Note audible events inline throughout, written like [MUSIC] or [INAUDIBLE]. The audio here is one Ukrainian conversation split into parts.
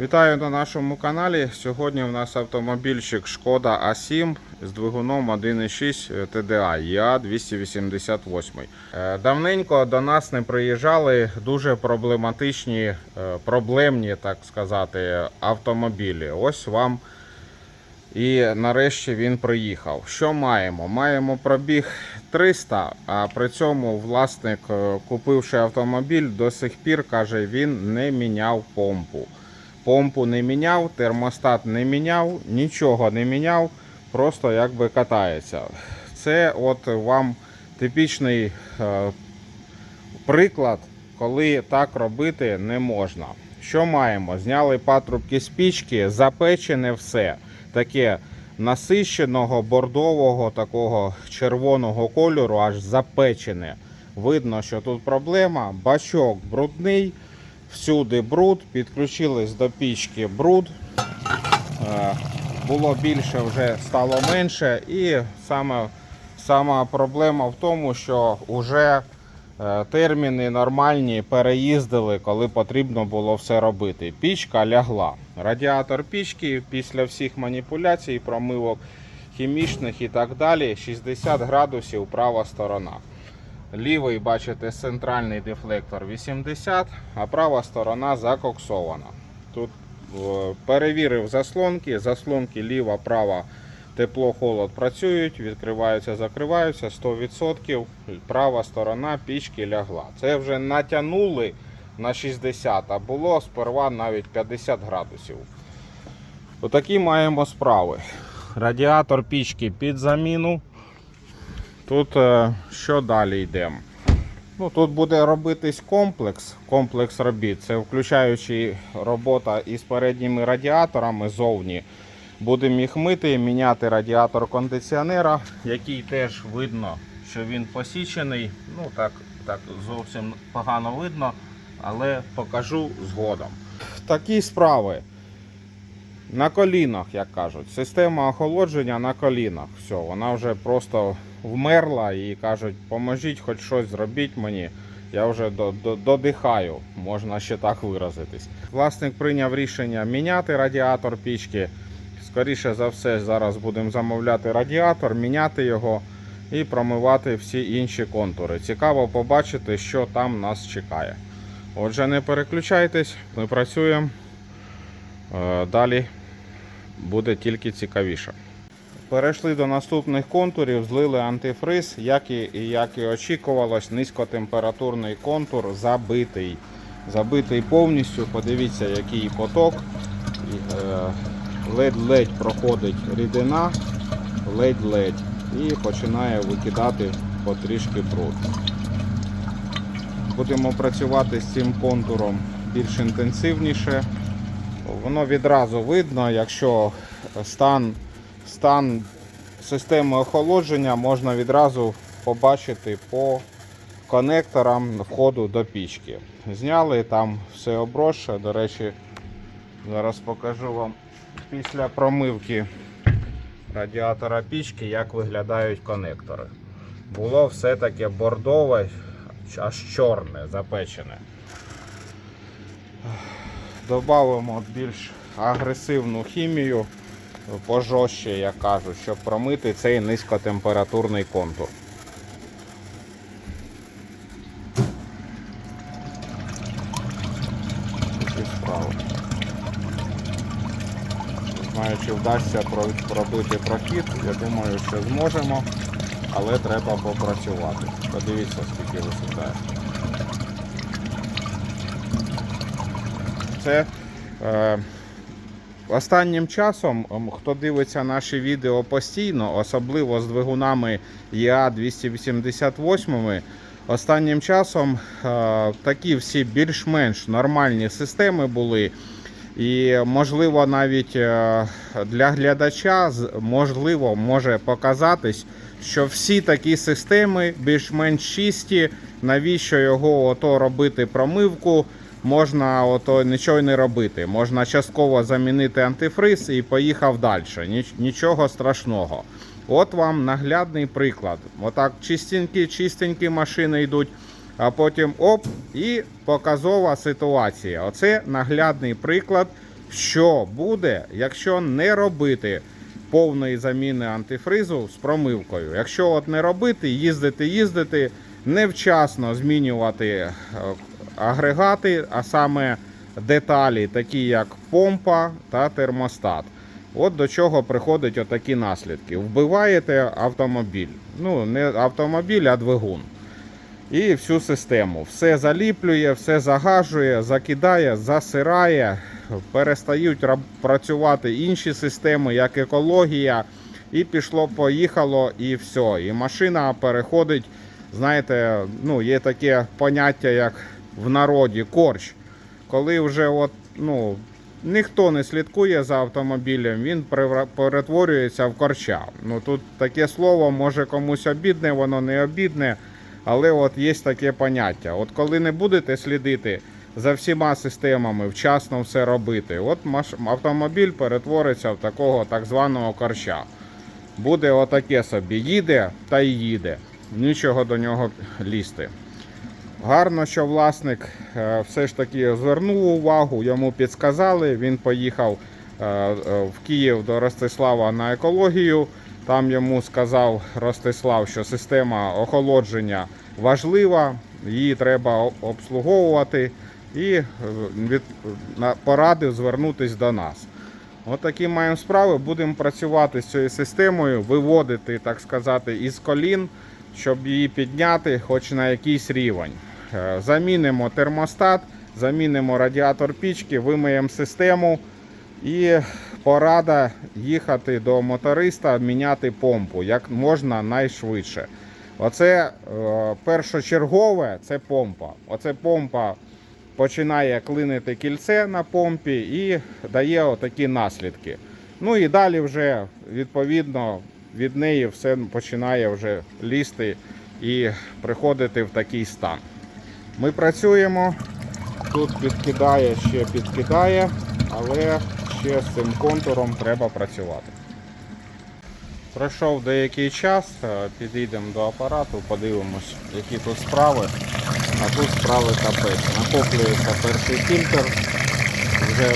Вітаю на нашому каналі. Сьогодні у нас автомобільчик Шкода А7 з двигуном 1.6 TDI ЯА 288. Е, Давненько до нас не приїжджали дуже проблематичні, е, проблемні, так сказати, автомобілі. Ось вам і нарешті він приїхав. Що маємо? Маємо пробіг 300, а при цьому власник, е, купивши автомобіль, до сих пір каже, він не міняв помпу. Помпу не міняв, термостат не міняв, нічого не міняв, просто якби катається. Це от вам типічний е, приклад, коли так робити не можна. Що маємо? Зняли патрубки спічки, запечене все. Таке насищеного бордового, такого червоного кольору, аж запечене. Видно, що тут проблема. Бачок брудний, всюди бруд, підключились до пічки бруд. Е, Було більше, вже стало менше. І саме, сама проблема в тому, що вже е, терміни нормальні переїздили, коли потрібно було все робити. Пічка лягла. Радіатор пічки після всіх маніпуляцій, промивок хімічних і так далі, 60 градусів права сторона. Лівий, бачите, центральний дефлектор 80, а права сторона закоксована. Тут е, перевірив заслонки, заслонки ліва, права, тепло, холод працюють, відкриваються, закриваються 100%. Права сторона пічки лягла. Це вже натягнули на 60, а було сперва навіть 50 градусів. Отакі маємо справи. Радіатор пічки під заміну. Тут е, що далі йдемо? Ну, тут буде робитись комплекс, комплекс робіт. Це включаючи робота із передніми радіаторами зовні. Будемо їх мити, міняти радіатор кондиціонера, який теж видно, що він посічений. Ну так, так зовсім погано видно, але покажу згодом. Такі справи. На колінах, як кажуть. Система охолодження на колінах. Все, вона вже просто вмерла і кажуть, поможіть хоч щось зробіть мені. Я вже до- до- додихаю, можна ще так виразитись. Власник прийняв рішення міняти радіатор пічки. Скоріше за все, зараз будемо замовляти радіатор, міняти його і промивати всі інші контури. Цікаво побачити, що там нас чекає. Отже, не переключайтесь, ми працюємо. Е, Далі буде тільки цікавіше. Перейшли до наступних контурів, злили антифриз, як і, як і очікувалось, низькотемпературний контур забитий. Забитий повністю. Подивіться, який поток. Е, Ледь-ледь проходить рідина, ледь-ледь. І починає викидати потрішки бруд. Будемо працювати з цим контуром більш інтенсивніше. Воно відразу видно, якщо стан, стан системи охолодження можна відразу побачити по конекторам входу до пічки. Зняли там все обросше. До речі, зараз покажу вам після промивки радіатора пічки, як виглядають конектори. Було все таке бордове, аж чорне, запечене. Добавимо більш агресивну хімію, пожорстче, як кажуть, щоб промити цей низькотемпературний контур. Знаю, чи вдасться пробити прохід. Я думаю, що зможемо, але треба попрацювати. Подивіться, скільки висідає. Це е, останнім часом, хто дивиться наші відео постійно, особливо з двигунами ЄА 288, останнім часом е, такі всі більш-менш нормальні системи були. І можливо навіть е, для глядача можливо може показатись, що всі такі системи більш-менш чисті, навіщо його ото робити промивку, можна ото нічого не робити. Можна частково замінити антифриз і поїхав далі. Нічого страшного. От вам наглядний приклад. Отак чистенькі, чистенькі машини йдуть. а потім оп, і показова ситуація. Оце наглядний приклад що буде, якщо не робити повної заміни антифризу з промивкою. Якщо от не робити, їздити, їздити, невчасно змінювати е, агрегати, а саме деталі, такі як помпа та термостат. От до чого приходять отакі наслідки. Вбиваєте автомобіль. Ну, не автомобіль, а двигун. І всю систему. Все заліплює, все загажує, закидає, засирає, перестають працювати інші системи, як екологія. І пішло, поїхало, і все. І машина переходить. Знаєте, ну, є таке поняття, як в народі корч. Коли вже от, ну, ніхто не слідкує за автомобілем, він перетворюється в корча. Ну тут таке слово може комусь обідне, воно не обідне. Але от є таке поняття. От коли не будете слідити за всіма системами, вчасно все робити, от автомобіль перетвориться в такого так званого корча. Буде отаке собі, їде та й їде. Нічого до нього лізти. Гарно, що власник е, все ж таки звернув увагу, йому підсказали. Він поїхав е, е, в Київ до Ростислава на екологію. Там йому сказав Ростислав, що система охолодження важлива, її треба обслуговувати і від, порадив звернутися до нас. От такі маємо справи. Будемо працювати з цією системою, виводити, так сказати, із колін, щоб її підняти хоч на якийсь рівень. Е, Замінимо термостат, замінимо радіатор пічки, вимиємо систему і порада їхати до моториста, міняти помпу як можна найшвидше. Оце е, першочергове це помпа. Оце помпа починає клинити кільце на помпі і дає отакі наслідки. Ну і далі вже відповідно від неї все починає вже лізти і приходити в такий стан. Ми працюємо, тут підкидає, ще підкидає, але ще з цим контуром треба працювати. Пройшов деякий час, е, підійдемо до апарату, подивимось, які тут справи. А тут справи капець. Накоплюється перший фільтр. Вже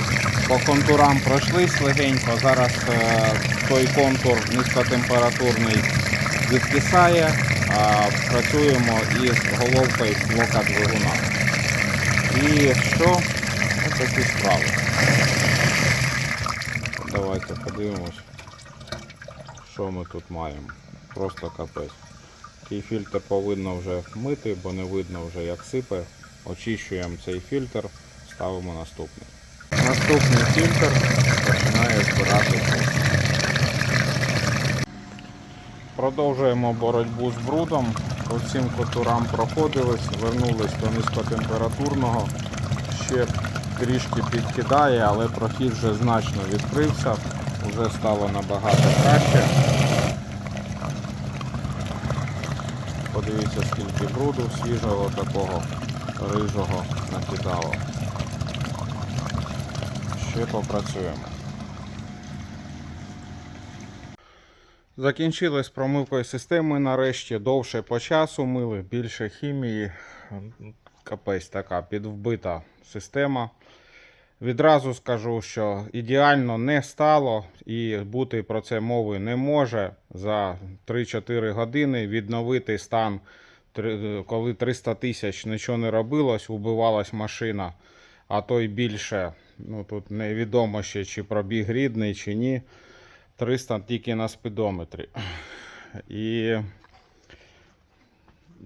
по контурам пройшлись легенько. Зараз е, той контур низькотемпературний відкисає, працюємо із головкою блока двигуна. І що? Ось такі справи. Давайте подивимось, що ми тут маємо. Просто капець. Такий фільтр повинно вже мити, бо не видно вже як сипе. Очищуємо цей фільтр, ставимо наступний. Наступний фільтр починає збирати Продовжуємо боротьбу з брудом. По всім котурам проходились, вернулись до низькотемпературного. Ще трішки підкидає, але прохід вже значно відкрився, вже стало набагато краще. Подивіться, скільки бруду свіжого такого рижого накидало. Ще попрацюємо. Закінчили промивкою системи нарешті. Довше по часу мили, більше хімії. Капець така підвбита система. Відразу скажу, що ідеально не стало і бути про це мови не може. За 3-4 години відновити стан, коли 300 тисяч нічого не робилось, убивалась машина, а то й більше. Ну тут невідомо ще, чи пробіг рідний, чи ні. 300 тільки на спідометрі. І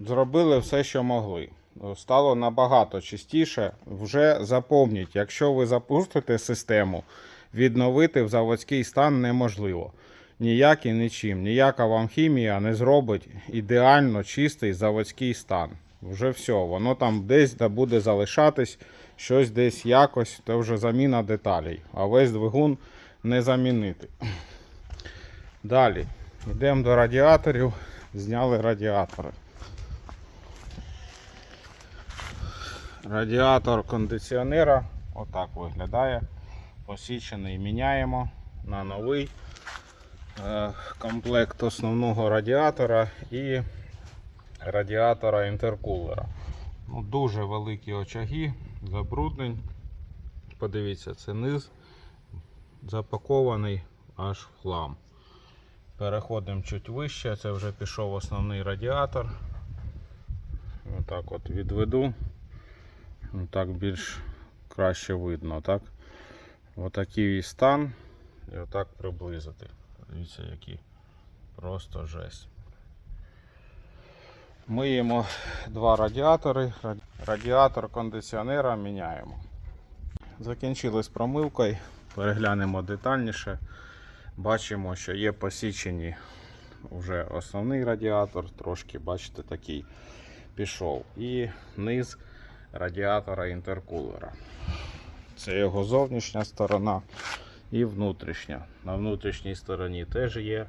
зробили все, що могли. Стало набагато чистіше. Вже запомніть, якщо ви запустите систему, відновити в заводський стан неможливо. Ніяк і нічим. Ніяка вам хімія не зробить ідеально чистий заводський стан. Вже все, воно там десь буде залишатись, щось десь якось, це вже заміна деталей. А весь двигун не замінити. Далі йдемо до радіаторів, зняли радіатори. Радіатор кондиціонера отак виглядає. Посічений міняємо на новий е, комплект основного радіатора і радіатора інтеркулера. Ну, дуже великі очаги, забруднень. Подивіться, це низ запакований аж в хлам. Переходимо чуть вище, це вже пішов основний радіатор. Отак от відведу. Ну, Так більш краще видно, так? Отакий стан. І отак приблизити. Дивіться, який просто жесть. Миємо два радіатори. Радіатор кондиціонера міняємо. Закінчили з промивкою. Переглянемо детальніше. Бачимо, що є посічені вже основний радіатор, трошки, бачите, такий пішов. І низ радіатора інтеркулера. Це його зовнішня сторона і внутрішня. На внутрішній стороні теж є.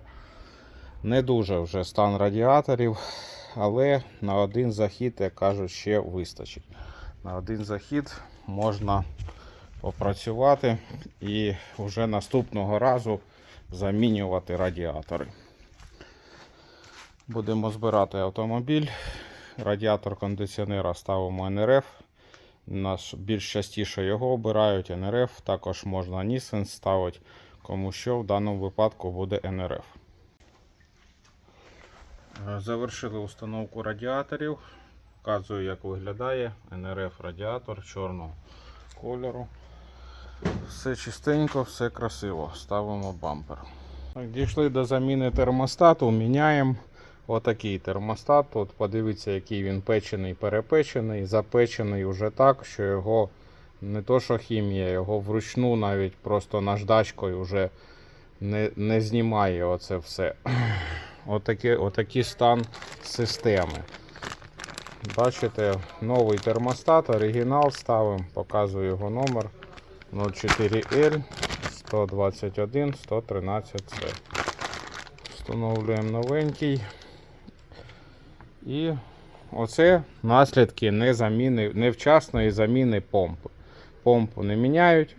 Не дуже вже стан радіаторів, але на один захід, як кажуть, ще вистачить. На один захід можна попрацювати і вже наступного разу замінювати радіатори. Будемо збирати автомобіль. Радіатор кондиціонера ставимо НРФ. Нас більш частіше його обирають НРФ. Також можна Nissan ставити, кому що в даному випадку буде НРФ. Е, Завершили установку радіаторів. Показую, як виглядає НРФ радіатор чорного кольору. Все чистенько, все красиво. Ставимо бампер. Дійшли до заміни термостату, міняємо отакий термостат. Тут подивіться, який він печений, перепечений, запечений уже так, що його не то що хімія, його вручну навіть просто наждачкою вже не, не знімає оце все. [CLEARS THROAT] Отакий, отакий стан системи. Бачите, новий термостат, оригінал ставимо, показую його номер 04L 121 113 c Встановлюємо новенький. І оце наслідки не заміни, невчасної заміни помпи. Помпу не міняють.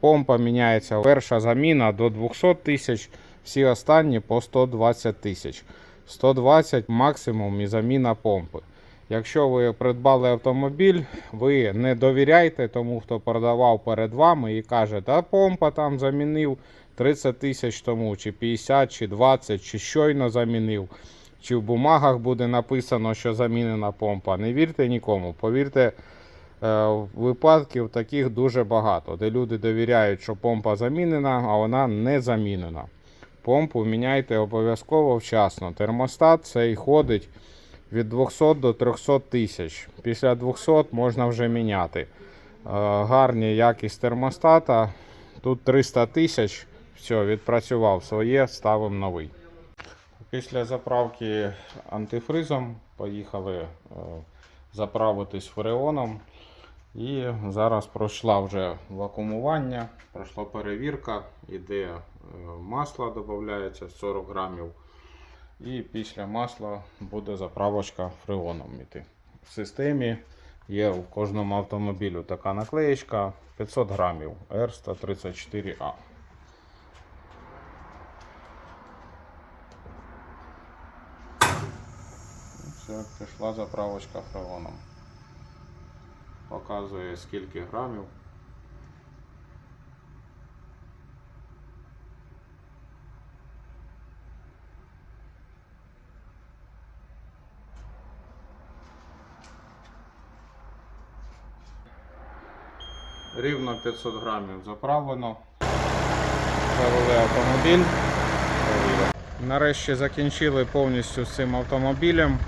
Помпа міняється перша заміна до 200 тисяч, всі останні по 120 тисяч. 120 максимум і заміна помпи. Якщо ви придбали автомобіль, ви не довіряйте тому, хто продавав перед вами і каже, та помпа там замінив 30 тисяч тому, чи 50, чи 20, чи щойно замінив, чи в бумагах буде написано, що замінена помпа. Не вірте нікому. Повірте, е, випадків таких дуже багато, де люди довіряють, що помпа замінена, а вона не замінена. Помпу міняйте обов'язково вчасно. Термостат цей ходить від 200 до 300 тисяч. Після 200 можна вже міняти. Е, Гарні якість термостата. Тут 300 тисяч. Все, відпрацював своє, ставимо новий. Після заправки антифризом поїхали е, заправитись фреоном. І зараз пройшла вже вакуумування, пройшла перевірка, іде е, масло додається 40 грамів. І після масла буде заправочка фреоном йти. В системі є в кожному автомобілю така наклеєчка 500 грамів R134A. Все, пішла заправочка фреоном. Показує скільки грамів. Рівно 500 грамів заправлено. Завели автомобіль. Нарешті закінчили повністю з цим автомобілем.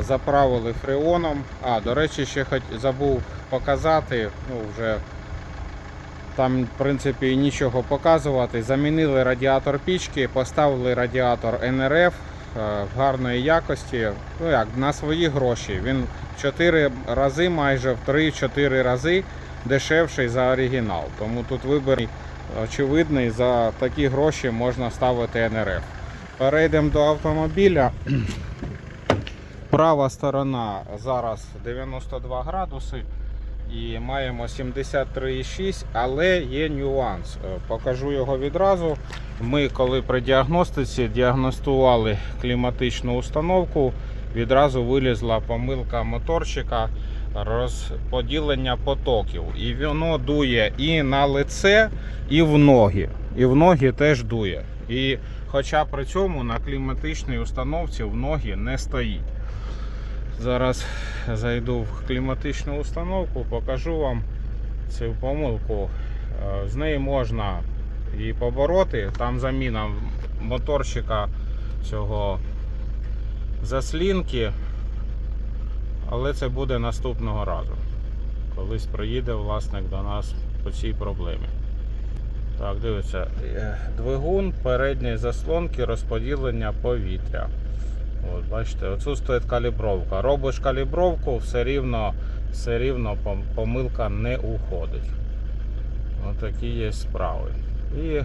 Заправили фреоном. А, до речі, ще хоч забув показати. Ну, вже там, в принципі, нічого показувати. Замінили радіатор пічки, поставили радіатор НРФ е, гарної якості. Ну як, на свої гроші. Він 4 рази, майже в 3-4 рази дешевший за оригінал. Тому тут вибір очевидний, за такі гроші можна ставити НРФ. Перейдемо до автомобіля. Права сторона зараз 92 градуси і маємо 73,6, але є нюанс. Покажу його відразу. Ми, коли при діагностиці діагностували кліматичну установку, відразу вилізла помилка моторчика. Розподілення потоків. І воно дує і на лице, і в ноги. І в ноги теж дує. І хоча при цьому на кліматичній установці в ноги не стоїть. Зараз зайду в кліматичну установку, покажу вам цю помилку. Е, З неї можна і побороти. Там заміна моторчика цього заслінки. Але це буде наступного разу. Колись приїде власник до нас по цій проблемі. Так, дивіться, е, двигун передньої заслонки розподілення повітря. От, бачите, отсутствує калібровка. Робиш калібровку, все рівно, все рівно помилка не уходить. Отакі є справи. І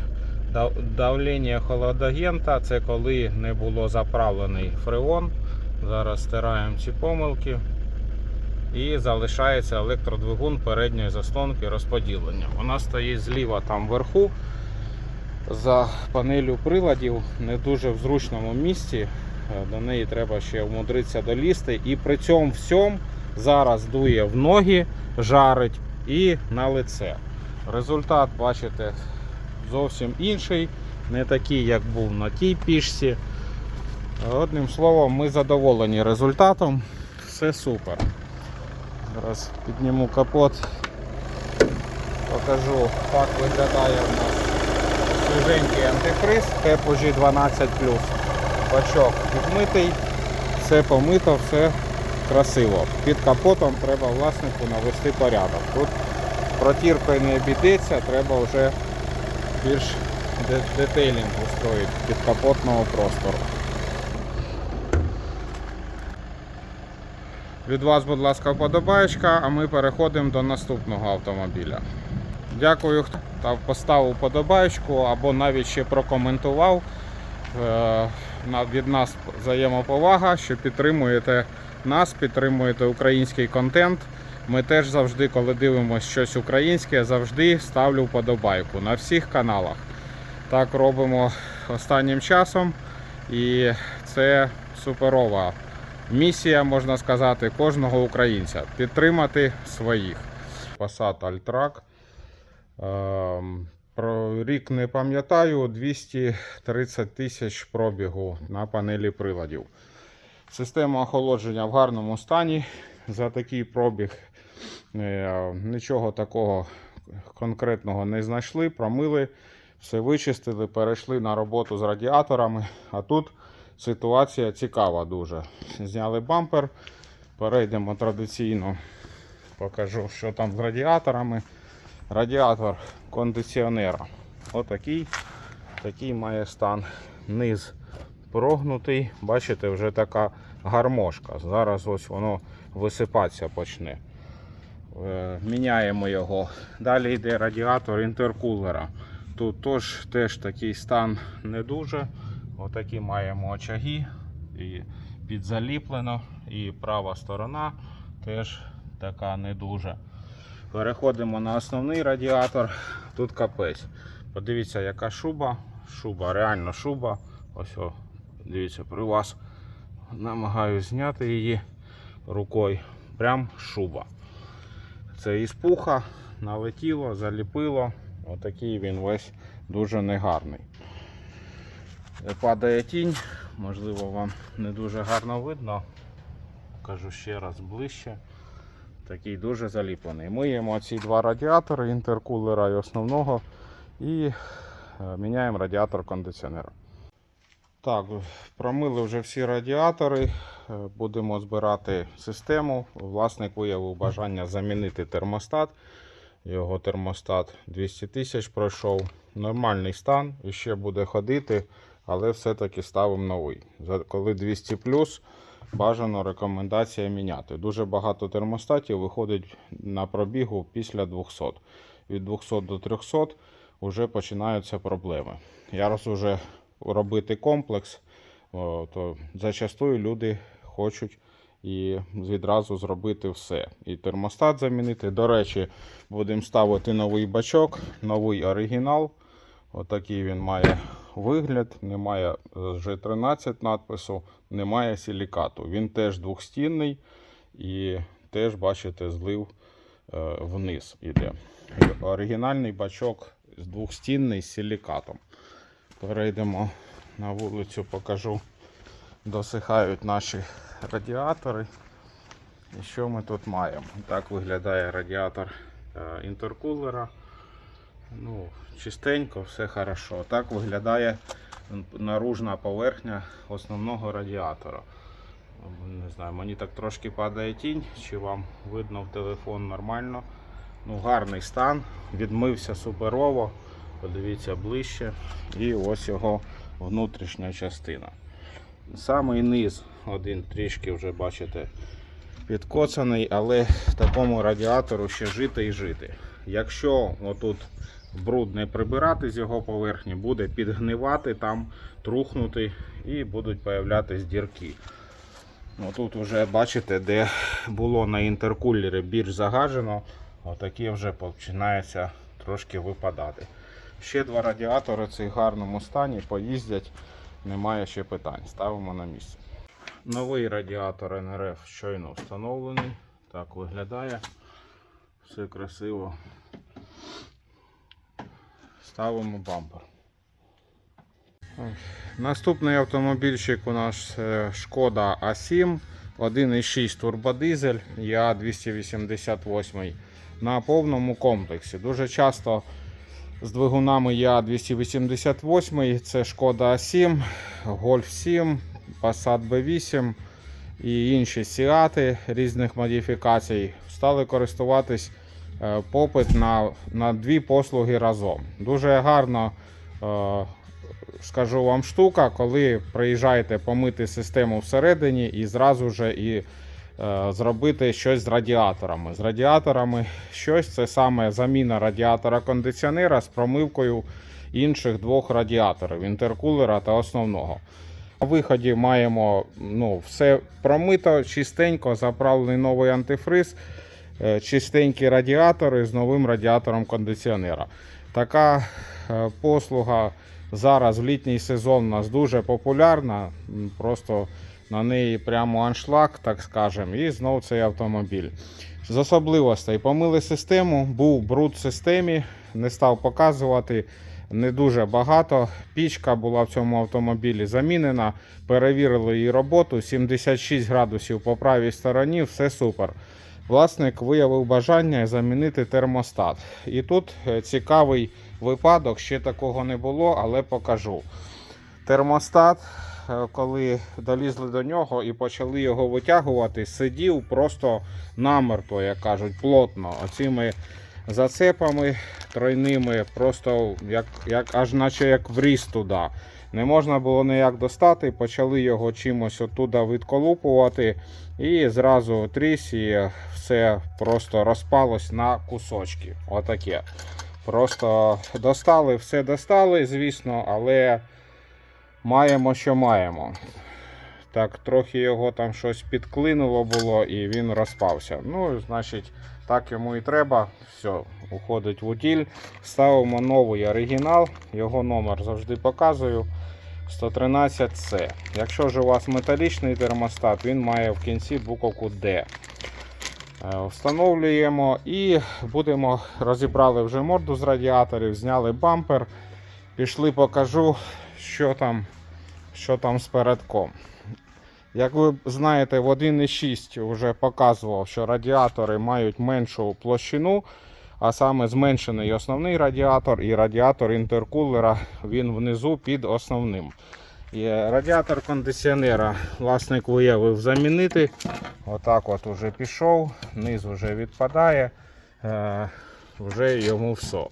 дав- давлення холодагента це коли не було заправлений фреон. Зараз стираємо ці помилки. І залишається електродвигун передньої заслонки розподілення. Вона стоїть зліва там вверху. За панелю приладів не дуже в зручному місці. Е, До неї треба ще вмудритися долізти. І при цьому всьому зараз дує в ноги, жарить і на лице. Результат, бачите, зовсім інший, не такий, як був на тій пішці. Одним словом, ми задоволені результатом. Все супер. Зараз підніму капот, покажу, так виглядає у нас свіженький антифриз TPG 12 Бачок відмитий, все помито, все красиво. Під капотом треба власнику навести порядок. Тут протіркою не обійдеться, треба вже більш де- детейлінг устроїти під капотного простору. Від вас, будь ласка, вподобаєчка, а ми переходимо до наступного автомобіля. Дякую, хто та поставив вподобаєчку або навіть ще прокоментував. Е, Від нас взаємоповага, що підтримуєте нас, підтримуєте український контент. Ми теж завжди, коли дивимося щось українське, завжди ставлю вподобайку на всіх каналах. Так робимо останнім часом. І це суперова місія, можна сказати, кожного українця підтримати своїх. Passat Alltrack. Ем, Про рік не пам'ятаю, 230 тисяч пробігу на панелі приладів. Система охолодження в гарному стані. За такий пробіг е, нічого такого конкретного не знайшли, промили, все вичистили, перейшли на роботу з радіаторами. А тут ситуація цікава дуже. Зняли бампер, перейдемо традиційно, покажу, що там з радіаторами. Радіатор кондиціонера. Отакий такий має стан. Низ прогнутий. Бачите, вже така гармошка. Зараз ось воно висипатися почне. Е, Міняємо його. Далі йде радіатор інтеркулера. Тут теж, теж такий стан не дуже. Отакі маємо очаги. І підзаліплено. І права сторона теж така не дуже. Переходимо на основний радіатор. Тут капець. Подивіться, яка шуба. Шуба, реально шуба. Ось, о, дивіться, при вас. Намагаюсь зняти її рукою. Прям шуба. Це із пуха налетіло, заліпило. Отакий він весь дуже негарний. Падає тінь, можливо, вам не дуже гарно видно. Кажу ще раз ближче. Такий дуже заліплений. Миємо ці два радіатори інтеркулера і основного і е, міняємо радіатор кондиціонера. Так, промили вже всі радіатори. е, Будемо збирати систему. Власник виявив бажання замінити термостат. Його термостат 200 тисяч пройшов. Нормальний стан і ще буде ходити, але все-таки ставимо новий. Коли 200 бажано рекомендація міняти. Дуже багато термостатів виходить на пробігу після 200. Від 200 до 300 вже починаються проблеми. Я раз уже робити комплекс, то зачастую люди хочуть і відразу зробити все. І термостат замінити. До речі, будемо ставити новий бачок, новий оригінал. Отакий він має вигляд, немає G13 надпису, немає силікату. Він теж двохстінний і теж бачите, злив е, вниз іде. Оригінальний бачок з двохстінний з силікатом. Перейдемо на вулицю, покажу. Досихають наші радіатори. І що ми тут маємо? Так виглядає радіатор е, інтеркулера. Ну, чистенько, все хорошо. Так виглядає наружна поверхня основного радіатора. Не знаю, мені так трошки падає тінь, чи вам видно в телефон нормально. Ну, гарний стан, відмився суперово. Подивіться ближче. І ось його внутрішня частина. Самий низ один трішки вже бачите підкоцаний, але такому радіатору ще жити і жити. Якщо отут бруд не прибирати з його поверхні, буде підгнивати там, трухнути і будуть появлятись дірки. Ну, тут вже бачите, де було на інтеркулері більш загажено, отакі вже починається трошки випадати. Ще два радіатори в цій гарному стані поїздять, немає ще питань. Ставимо на місце. Новий радіатор НРФ щойно встановлений. Так виглядає. Все красиво. Ставимо бампер. Наступний автомобільчик у нас е, Шкода А7, 1,6 турбодизель, я 288 на повному комплексі. Дуже часто з двигунами я 288, це Шкода А7, Golf 7, Passat B8 і інші сіати різних модифікацій стали користуватись е, попит на, на дві послуги разом. Дуже гарно. е, скажу вам штука, коли приїжджаєте помити систему всередині і зразу же і е, зробити щось з радіаторами. З радіаторами щось це саме заміна радіатора кондиціонера з промивкою інших двох радіаторів інтеркулера та основного. На виході маємо ну, все промито, чистенько, заправлений новий антифриз, е, чистенькі радіатори з новим радіатором кондиціонера. Така е, послуга зараз в літній сезон у нас дуже популярна. Просто на неї прямо аншлаг, так скажемо, і знов цей автомобіль. З особливостей помили систему, був бруд в системі, не став показувати. Не дуже багато. Пічка була в цьому автомобілі замінена. Перевірили її роботу. 76 градусів по правій стороні, все супер. Власник виявив бажання замінити термостат. І тут е, цікавий випадок, ще такого не було, але покажу. Термостат, е, коли долізли до нього і почали його витягувати, сидів просто намертво, як кажуть, плотно. Оцими зацепами тройними, просто як, як, аж наче як вріс туди. Не можна було ніяк достати, почали його чимось оттуда відколупувати, і зразу тріс, все просто розпалось на кусочки. Отаке. Просто достали, все достали, звісно, але маємо, що маємо. Так, трохи його там щось підклинуло було і він розпався. Ну, значить, так йому і треба. Все, уходить в утіль. Ставимо новий оригінал, його номер завжди показую. 113C. Якщо ж у вас металічний термостат, він має в кінці буковку D. Е, Встановлюємо і будемо розібрали вже морду з радіаторів, зняли бампер. Пішли, покажу, що там, що там з передком. Як ви знаєте, в 1.6 вже показував, що радіатори мають меншу площину, а саме зменшений основний радіатор і радіатор інтеркулера він внизу під основним. І радіатор кондиціонера власник виявив замінити. Отак от уже пішов, низ вже відпадає, е, вже йому все.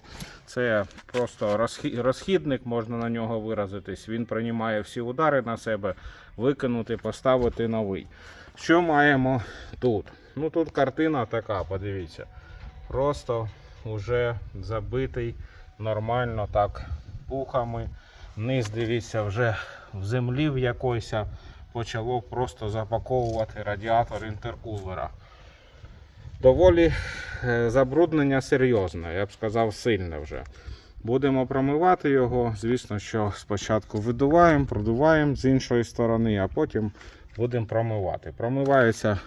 Це просто розхідник, можна на нього виразитись. Він приймає всі удари на себе, викинути, поставити новий. Що маємо тут? Ну тут картина така, подивіться. Просто вже забитий нормально так пухами. Низ, дивіться, вже в землі в якойсь почало просто запаковувати радіатор інтеркулера. Доволі е, забруднення серйозне, я б сказав, сильне вже. Будемо промивати його. Звісно, що спочатку видуваємо, продуваємо з іншої сторони, а потім будемо промивати. Промивається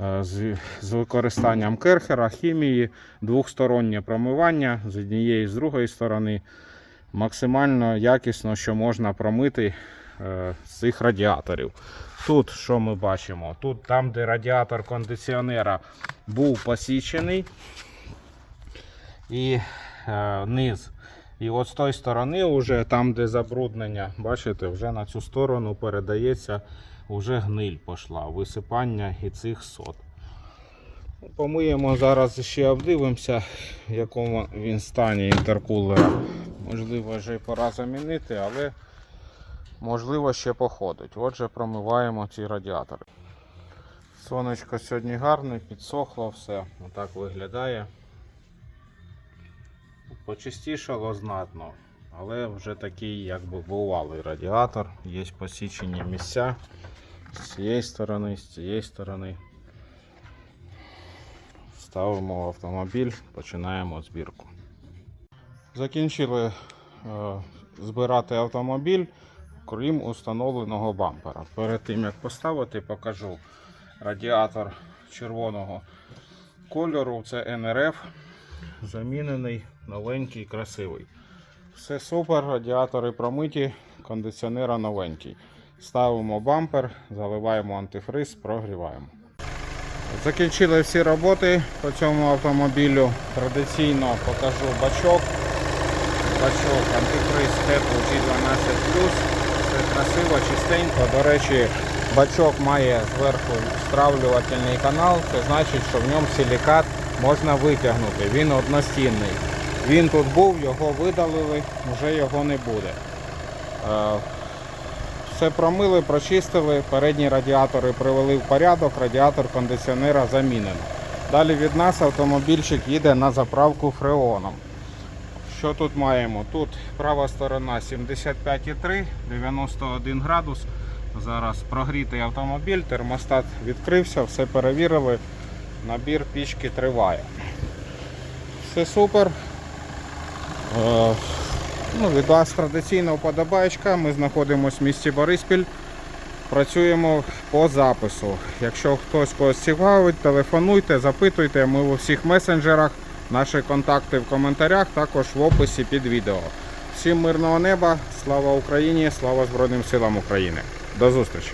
е, з, використанням керхера, хімії, двохстороннє промивання з однієї і з другої сторони. Максимально якісно, що можна промити е, з цих радіаторів. Тут що ми бачимо? Тут там, де радіатор кондиціонера був посічений і е, низ. І от з тої сторони, вже там, де забруднення, бачите, вже на цю сторону передається вже гниль пішла, висипання і цих сот. Помиємо зараз ще обдивимося, в якому він стані інтеркулера. Можливо, вже й пора замінити, але можливо ще походить. Отже, промиваємо ці радіатори. Сонечко сьогодні гарне, підсохло все. Отак виглядає. Почистішало знатно, але вже такий якби бувалий радіатор. Є посічені місця з цієї сторони, з цієї сторони. Ставимо автомобіль, починаємо збірку. Закінчили е, збирати автомобіль, крім установленого бампера. Перед тим як поставити, покажу радіатор червоного кольору. Це НРФ. Замінений, новенький, красивий. Все супер, радіатори промиті, кондиціонера новенький. Ставимо бампер, заливаємо антифриз, прогріваємо. Закінчили всі роботи по цьому автомобілю. Традиційно покажу бачок. Бачок антифриз Tepo G12 Все красиво, чистенько. До речі, бачок має зверху стравлювательний канал. Це значить, що в ньому силікат можна витягнути. Він одностінний. Він тут був, його видалили, вже його не буде. Е, все промили, прочистили, передні радіатори привели в порядок, радіатор кондиціонера замінено. Далі від нас автомобільчик їде на заправку фреоном. Що тут маємо? Тут права сторона 75,3, 91 градус. Зараз прогрітий автомобіль, термостат відкрився, все перевірили. Набір пічки триває. Все супер. Е, Ну, від вас традиційно вподобаєчка. Ми знаходимося в місті Бориспіль. Працюємо по запису. Якщо хтось когось цікавить, телефонуйте, запитуйте. Ми у всіх месенджерах. Наші контакти в коментарях, також в описі під відео. Всім мирного неба, слава Україні, слава Збройним силам України. До зустрічі!